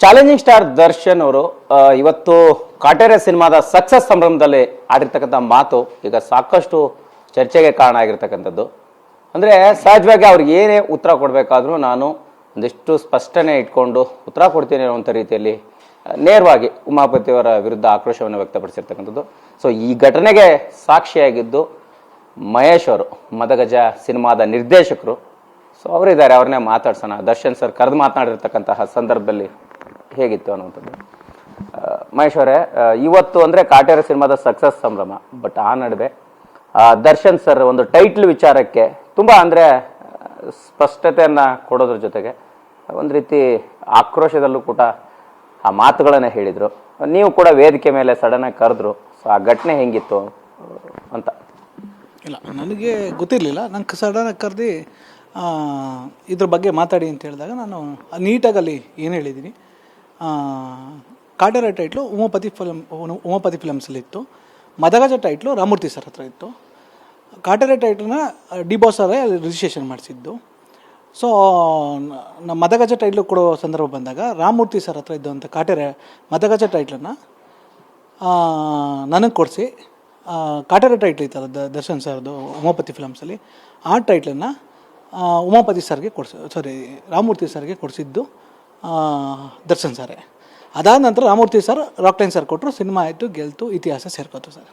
Challenging star Darshan ಅವರು ಇವತ್ತು ಕಾಟೇರೆ ಸಿನಿಮಾದ ಸಕ್ಸಸ್ ಸಂಭ್ರಮದಲ್ಲಿ ಆಡಿರ್ತಕ್ಕಂಥ ಮಾತು ಈಗ ಸಾಕಷ್ಟು ಚರ್ಚೆಗೆ ಕಾರಣ ಆಗಿರ್ತಕ್ಕಂಥದ್ದು. ಅಂದರೆ ಸಹಜವಾಗಿ ಅವ್ರಿಗೆ ಏನೇ ಉತ್ತರ ಕೊಡಬೇಕಾದ್ರೂ ನಾನು ಒಂದಿಷ್ಟು ಸ್ಪಷ್ಟನೆ ಇಟ್ಕೊಂಡು ಉತ್ತರ ಕೊಡ್ತೀನಿ ಅನ್ನುವಂಥ ರೀತಿಯಲ್ಲಿ ನೇರವಾಗಿ ಉಮಾಪತಿಯವರ ವಿರುದ್ಧ ಆಕ್ರೋಶವನ್ನು ವ್ಯಕ್ತಪಡಿಸಿರ್ತಕ್ಕಂಥದ್ದು. ಸೊ ಈ ಘಟನೆಗೆ ಸಾಕ್ಷಿಯಾಗಿದ್ದು ಮಹೇಶ್ ಅವರು, ಮದಗಜ ಸಿನಿಮಾದ ನಿರ್ದೇಶಕರು. ಸೊ ಅವರಿದ್ದಾರೆ, ಅವ್ರನ್ನೇ ಮಾತಾಡ್ಸೋಣ. ದರ್ಶನ್ ಸರ್ ಕರೆದು ಮಾತನಾಡಿರ್ತಕ್ಕಂತಹ ಸಂದರ್ಭದಲ್ಲಿ. ಹೇಗಿತ್ತು ಅನ್ನುವಂಥದ್ದು. ಆ, ಮಹೇಶ್ ಅವರೇ ಆ, ಇವತ್ತು ಅಂದರೆ ಕಾಟೇರ ಸಿನಿಮಾದ ಸಕ್ಸಸ್ ಸಂಭ್ರಮ. ಬಟ್ ಆ ನಡುವೆ ದರ್ಶನ್ ಸರ್ ಒಂದು ಟೈಟ್ಲ್ ವಿಚಾರಕ್ಕೆ ತುಂಬ ಅಂದರೆ ಸ್ಪಷ್ಟತೆಯನ್ನು ಕೊಡೋದ್ರ ಜೊತೆಗೆ ಒಂದು ರೀತಿ ಆಕ್ರೋಶದಲ್ಲೂ ಕೂಡ ಆ ಮಾತುಗಳನ್ನು ಹೇಳಿದರು. ನೀವು ಕೂಡ ವೇದಿಕೆ ಮೇಲೆ ಸಡನ್ನಾಗಿ ಕರೆದ್ರು ಸೊ ಆ ಘಟನೆ ಹೆಂಗಿತ್ತು? ಅಂತ. ಇಲ್ಲ ನನಗೆ ಗೊತ್ತಿರಲಿಲ್ಲ. ನಂಗೆ ಸಡನ್ನಾಗಿ ಕರೆದು ಇದ್ರ ಬಗ್ಗೆ ಮಾತಾಡಿ ಅಂತ ಹೇಳಿದಾಗ ನಾನು ನೀಟಾಗಿ ಅಲ್ಲಿ ಏನು ಹೇಳಿದ್ದೀನಿ ಕಾಟೇರ ಟೈಟ್ಲು ಉಮಾಪತಿ ಫಿಲಮ್ ಉಮಾಪತಿ ಫಿಲಮ್ಸಲ್ಲಿ ಇತ್ತು. ಮದಗಜ ಟೈಟ್ಲು ರಾಮೂರ್ತಿ ಸರ್ ಹತ್ರ ಇತ್ತು. ಕಾಟೇರ ಟೈಟ್ಲನ್ನ ಡಿ ಬಾಸ್ ಅವರೇ ಅಲ್ಲಿ ರಿಜಿಸ್ಟ್ರೇಷನ್ ಮಾಡಿಸಿದ್ದು. ಸೊ ನಮ್ಮ ಮದಗಜ ಟೈಟ್ಲು ಕೊಡೋ ಸಂದರ್ಭ ಬಂದಾಗ ರಾಮಮೂರ್ತಿ ಸರ್ ಹತ್ರ ಇದ್ದಂಥ ಕಾಟೇರ ಮದಗಜ ಟೈಟ್ಲನ್ನು ನನಗೆ ಕೊಡಿಸಿ. ಕಾಟೇರ ಟೈಟ್ಲ್ ಇತ್ತಲ್ಲ ದ, ದರ್ಶನ್ ಸರ್ದು ಉಮಾಪತಿ ಫಿಲಮ್ಸಲ್ಲಿ ಆ ಟೈಟ್ಲನ್ನು ಉಮಾಪತಿ ಸರ್ಗೆ ಕೊಡಿಸ್ ಸಾರಿ ರಾಮಮೂರ್ತಿ ಸರ್ಗೆ ಕೊಡಿಸಿದ್ದು. ದರ್ಶನ್ ಸರೇ. ಅದಾದ ನಂತರ ರಾಮಮೂರ್ತಿ ಸರ್, ರಾಕ್ಲೈನ್ ಸರ್ ಕೊಟ್ಟರು ಸಿನಿಮಾ ಆಯಿತು, ಗೆಲ್ತು, ಇತಿಹಾಸ ಸೇರ್ಕೋತು ಸರ್.